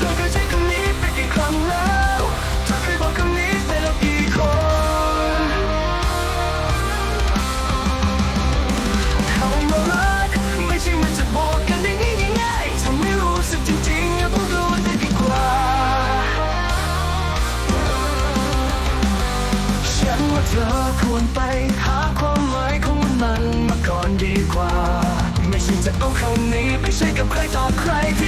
เธอเคยใช้คำนี้ไปกี่ครั้งแล้วเธอเคยบอกคำนี้ไปแล้วกี่คนคำว่าไม่ใช่มันจะบอกกันได้ง่ายๆถ้าไม่รู้สึกจริงๆก็ต้องรู้ได้ดีกว่า ฉันว่าเธอควรไปหาความหมายของมันมาก่อนดีกว่า ไม่ใช่จะเอาคำนี้ไปใช้กับใครต่อใครที่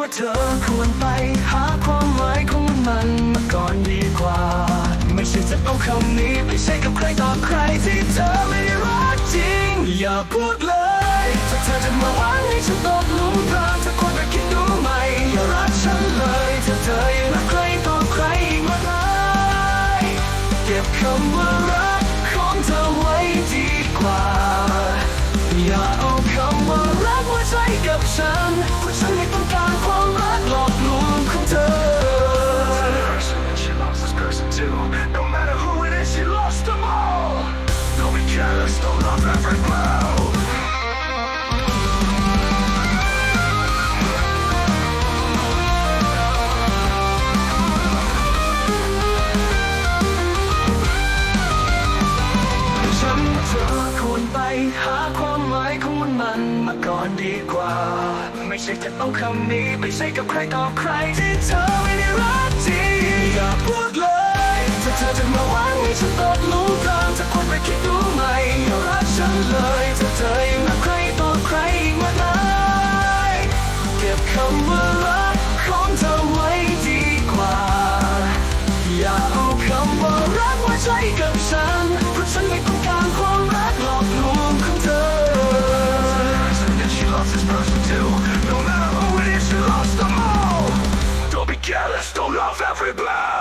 ว่าเธอควรไปหาความหมายของมันมาก่อนดีกว่า ไม่ใช่จะเอาคำนี้ไปใช้กับใครต่อใครที่เธอไม่ได้รักจริง อย่าพูดเลยถ้าเธอจะมาหวังให้ฉันตกหลุมพรางเธอควรจะคิดดูไหม่อย่ารักฉันเลยถ้าเธอยังรักใครต่อใครอีกมากมายเก็บคำว่ารักของเธอไว้ดีกว่า อย่าเอาคำว่ารักมาใช้กับฉันเพราะฉันไม่ต้องการ มันมาก่อนดีกว่า ไม่ใช่จะเอาคำนี้ไปใช้กับใครต่อใครที่เธอไม่ได้รักจริงอย่าพูดเลยถ้าเธอจะมาหวังให้ฉันตกหลุมพรางจะควรไปคิดดูไหมอย่ารักฉันเลยถ้าเธอยังรักใครต่อใครอีกมากมายเก็บคำว่ารักของเธอไว้ดีกว่า อย่าเอาคำว่ารักมาใช้กับฉันเพราะฉันไม่ต้องการความรักหลอกลวงของเธอ Coffee Black!